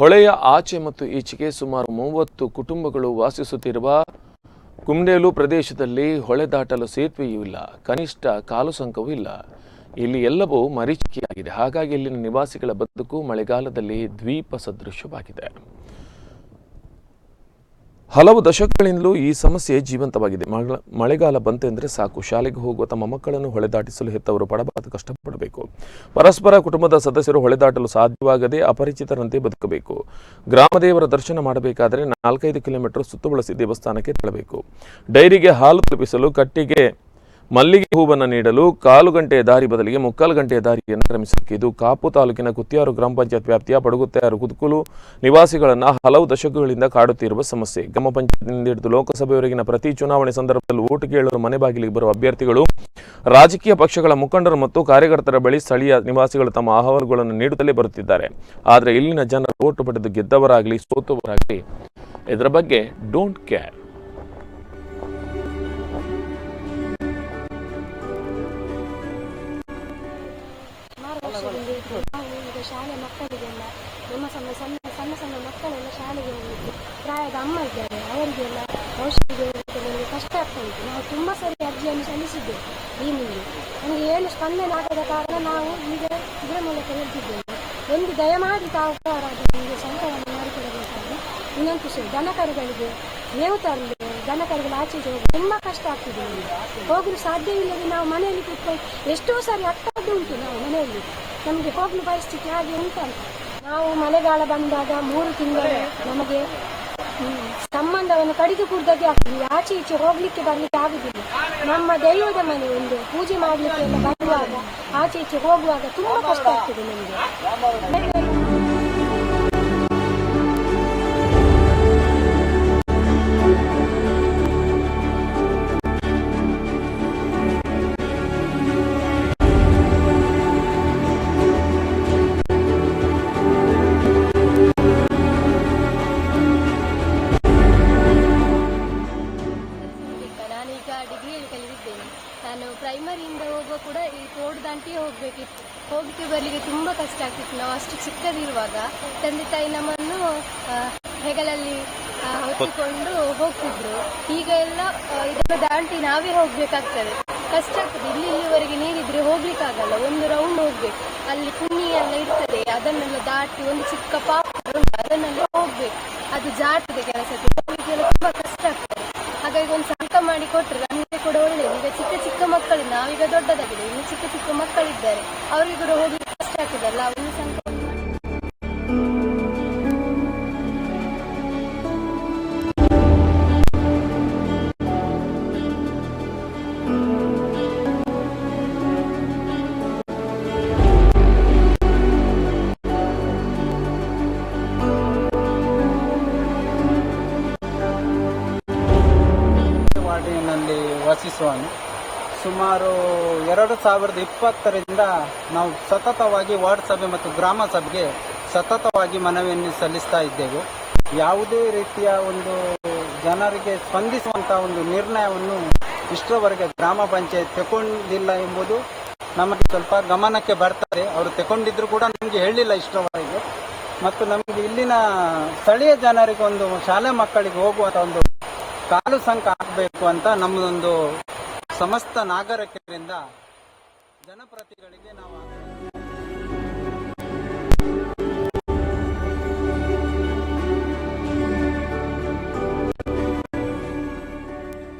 ಹೊಳೆಯ ಆಚೆ ಮತ್ತು ಈಚೆಗೆ ಸುಮಾರು ಮೂವತ್ತು ಕುಟುಂಬಗಳು ವಾಸಿಸುತ್ತಿರುವ ಕುಂಡೇಲು ಪ್ರದೇಶದಲ್ಲಿ ಹೊಳೆ ದಾಟಲು ಸೇತುವೆಯೂ ಇಲ್ಲ, ಕನಿಷ್ಠ ಕಾಲು ಸಂಕವೂ ಇಲ್ಲ. ಇಲ್ಲಿ ಎಲ್ಲವೂ ಮರೀಚಿಕೆಯಾಗಿದೆ. ಹಾಗಾಗಿ ಇಲ್ಲಿನ ನಿವಾಸಿಗಳ ಬದುಕು ಮಳೆಗಾಲದಲ್ಲಿ ದ್ವೀಪ ಸದೃಶವಾಗಿದೆ. ಹಲವು ದಶಕಗಳಿಂದಲೂ ಈ ಸಮಸ್ಯೆ ಜೀವಂತವಾಗಿದೆ. ಮಳೆಗಾಲ ಬಂತೆಂದರೆ ಸಾಕು. ಶಾಲೆಗೆ ಹೋಗುವ ತಮ್ಮ ಮಕ್ಕಳನ್ನು ಹೊಳೆದಾಟಿಸಲು ಹೆತ್ತವರು ಪಡಬಾರದು, ಕಷ್ಟಪಡಬೇಕು. ಪರಸ್ಪರ ಕುಟುಂಬದ ಸದಸ್ಯರು ಹೊಳೆದಾಟಲು ಸಾಧ್ಯವಾಗದೆ ಅಪರಿಚಿತರಂತೆ ಬದುಕಬೇಕು. ಗ್ರಾಮದೇವರ ದರ್ಶನ ಮಾಡಬೇಕಾದರೆ ನಾಲ್ಕೈದು ಕಿಲೋಮೀಟರ್ ಸುತ್ತುವಳಸಿ ದೇವಸ್ಥಾನಕ್ಕೆ ತೆರಳಬೇಕು. ಡೈರಿಗೆ ಹಾಲು ತಲುಪಿಸಲು ಕಟ್ಟಿಗೆ ಮಲ್ಲಿಗೆ ಹೂವನ್ನು ನೀಡಲು ಕಾಲು ಗಂಟೆಯ ದಾರಿ ಬದಲಿಗೆ ಮುಕ್ಕಾಲು ಗಂಟೆಯ ದಾರಿಯನ್ನು ಕ್ರಮಿಸಬೇಕು ಇದು ಕಾಪು ತಾಲೂಕಿನ ಕುತ್ತಿಯಾರು ಗ್ರಾಮ ಪಂಚಾಯತ್ ವ್ಯಾಪ್ತಿಯ ಪಡಗುತ್ತಾರು ಕುದುಕುಲು ನಿವಾಸಿಗಳನ್ನು ಹಲವು ದಶಕಗಳಿಂದ ಕಾಡುತ್ತಿರುವ ಸಮಸ್ಯೆ. ಗ್ರಾಮ ಪಂಚಾಯತ್ನಿಂದ ಹಿಡಿದು ಲೋಕಸಭೆಯವರೆಗಿನ ಪ್ರತಿ ಚುನಾವಣೆ ಸಂದರ್ಭದಲ್ಲಿ ಓಟು ಕೇಳಲು ಮನೆ ಬಾಗಿಲಿಗೆ ಬರುವ ಅಭ್ಯರ್ಥಿಗಳು, ರಾಜಕೀಯ ಪಕ್ಷಗಳ ಮುಖಂಡರು ಮತ್ತು ಕಾರ್ಯಕರ್ತರ ಬಳಿ ಸ್ಥಳೀಯ ನಿವಾಸಿಗಳು ತಮ್ಮ ಅಹವಾಲುಗಳನ್ನು ನೀಡುತ್ತಲೇ ಬರುತ್ತಿದ್ದಾರೆ. ಆದರೆ ಇಲ್ಲಿನ ಜನರು ಓಟು ಪಡೆದು ಗೆದ್ದವರಾಗಲಿ ಸೋತವರಾಗಲಿ ಇದರ ಬಗ್ಗೆ ಡೋಂಟ್ ಕೇರ್ ನಾವು ಶಾಲೆ ಮಕ್ಕಳಿಗೆಲ್ಲ, ನಮ್ಮ ಸಣ್ಣ ಸಣ್ಣ ಸಣ್ಣ ಸಣ್ಣ ಮಕ್ಕಳೆಲ್ಲ ಶಾಲೆಗೆ ಹೋಗಲಿಕ್ಕೆ ಪ್ರಾಯದ ಅಮ್ಮ ಇದ್ದಾರೆ, ಅವರಿಗೆಲ್ಲ ಔಷಧಿ ನಮಗೆ ಕಷ್ಟ ಆಗ್ತಾ ಉಂಟು. ನಾವು ತುಂಬ ಸರಿ ಅರ್ಜಿಯನ್ನು ಸಲ್ಲಿಸಿದ್ದೇವೆ ಈ ಮುಂದೆ. ನಮಗೆ ಏನು ಸ್ಪಂದನೆ ಆಗದ ಕಾರಣ ನಾವು ಈಗ ಇದರ ಮೂಲಕ ಹೇಳ್ತಿದ್ದೇವೆ ಒಂದು ದಯಮಾಡಿ ತಾವು ಹೋರಾಡಿ ನಮಗೆ ಸಂಕಲನ ಮಾಡಿಕೊಡಬೇಕಾಗಿ ವಿನಂತಿಸಿ ದನಕರುಗಳಿಗೆ ಮೇವು ತರಲು ದನಕರುಗಳು ಆಚೆ ಈಚೆ ಹೋಗಿ ತುಂಬ ಕಷ್ಟ ಆಗ್ತಿದೆ. ಹೋಗಲು ಸಾಧ್ಯವಿಲ್ಲದೆ ನಾವು ಮನೆಯಲ್ಲಿ ಕೂತ್ಕೊಂಡು ಎಷ್ಟೋ ಸಾರಿ ಅಟ್ಟದ್ದು ಉಂಟು ನಾವು ಮನೆಯಲ್ಲಿ. ನಮಗೆ ಹೋಗಲು ಪರಿಸ್ಥಿತಿ ಹಾಗೆ ಉಂಟಲ್ಲ. ನಾವು ಮಳೆಗಾಲ ಬಂದಾಗ ಮೂರು ತಿಂಗಳು ನಮಗೆ ಸಂಬಂಧವನ್ನು ಕಡಿದು ಕೂಡದಾಗೆ ಆಗ್ತದೆ ಆಚೆ ಈಚೆ ಹೋಗ್ಲಿಕ್ಕೆ ಬರ್ಲಿಕ್ಕೆ ಆಗುದಿಲ್ಲ. ನಮ್ಮ ದೈವದ ಮನೆ ಒಂದು ಪೂಜೆ ಮಾಡಲಿಕ್ಕೆ ಎಲ್ಲ ಬರುವಾಗ ಆಚೆ ಈಚೆ ಹೋಗುವಾಗ ತುಂಬಾ ಕಷ್ಟ ಆಗ್ತದೆ ನಮಗೆ. ನಾನು ಪ್ರೈಮರಿಯಿಂದ ಹೋಗುವ ಕೂಡ ಈ ತೋಡು ದಾಂಟಿ ಹೋಗಬೇಕಿತ್ತು. ಹೋಗಲಿಕ್ಕೆ ಬರಲಿಕ್ಕೆ ತುಂಬ ಕಷ್ಟ ಆಗ್ತಿತ್ತು. ನಾವು ಅಷ್ಟು ಚಿಕ್ಕದಿರುವಾಗ ತಂದೆ ತಾಯಿ ನಮ್ಮನ್ನು ಹೆಗಲಲ್ಲಿ ಹೊತ್ತಿಕೊಂಡು ಹೋಗ್ತಿದ್ರು. ಈಗ ಎಲ್ಲ ಇದನ್ನು ದಾಂಟಿ ನಾವೇ ಹೋಗ್ಬೇಕಾಗ್ತದೆ. ಕಷ್ಟ ಆಗ್ತದೆ. ಇಲ್ಲಿ ಇಲ್ಲಿವರೆಗೆ ನೀರಿದ್ರೆ ಹೋಗ್ಲಿಕ್ಕಾಗಲ್ಲ. ಒಂದು ರೌಂಡ್ ಹೋಗ್ಬೇಕು. ಅಲ್ಲಿ ಕುಣಿ ಎಲ್ಲ ಇರ್ತದೆ. ಅದನ್ನೆಲ್ಲ ದಾಟಿ ಒಂದು ಚಿಕ್ಕ ಪಾಪ ಅದನ್ನೆಲ್ಲ ಹೋಗ್ಬೇಕು. ಅದು ಕೆಲಸಕ್ಕೆ. ಹೋಗ್ಲಿಕ್ಕೆಲ್ಲ ತುಂಬ ಕಷ್ಟ ಆಗ್ತದೆ. ಹಾಗಾಗಿ ಒಂದು ಸಂಕ ಮಾಡಿ ಕೊಟ್ಟರೆ ಕೂಡ ಒಳ್ಳೆಯದು ಈಗ ಚಿಕ್ಕ ಚಿಕ್ಕ ಮಕ್ಕಳು, ನಾವೀಗ ದೊಡ್ಡದಾಗಿದೆ, ಇನ್ನು ಚಿಕ್ಕ ಚಿಕ್ಕ ಮಕ್ಕಳಿದ್ದಾರೆ, ಅವರಿಗೆ ಕೂಡ ಹೋಗಿ ಕಷ್ಟ ಆಗ್ತದಲ್ಲ ವಾಸಿಸುವನು. ಸುಮಾರು ಎರಡು ಸಾವಿರದ ಇಪ್ಪತ್ತರಿಂದ ನಾವು ಸತತವಾಗಿ ವಾರ್ಡ್ ಸಭೆ ಮತ್ತು ಗ್ರಾಮ ಸಭೆಗೆ ಸತತವಾಗಿ ಮನವಿಯನ್ನು ಸಲ್ಲಿಸ್ತಾ ಇದ್ದೆವು. ಯಾವುದೇ ರೀತಿಯ ಒಂದು ಜನರಿಗೆ ಸ್ಪಂದಿಸುವಂಥ ಒಂದು ನಿರ್ಣಯವನ್ನು ಇಷ್ಟರವರೆಗೆ ಗ್ರಾಮ ಪಂಚಾಯತ್ ತಗೊಂಡಿಲ್ಲ ಎಂಬುದು ನಮಗೆ ಸ್ವಲ್ಪ ಗಮನಕ್ಕೆ ಬರ್ತಾರೆ ಅವರು ತಗೊಂಡಿದ್ರು ಕೂಡ ನಮಗೆ ಹೇಳಿಲ್ಲ ಇಷ್ಟರವರೆಗೆ. ಮತ್ತು ನಮಗೆ ಇಲ್ಲಿನ ಸ್ಥಳೀಯ ಜನರಿಗೆ ಒಂದು ಶಾಲೆ ಮಕ್ಕಳಿಗೆ ಹೋಗುವಂಥ ಒಂದು ಕಾಲು ಸಂಕ ಆಗಬೇಕು ಅಂತ ನಮ್ಮದೊಂದು ಸಮಸ್ತ ನಾಗರಿಕರಿಂದ ಜನಪ್ರತಿಗಳಿಗೆ ನಾವು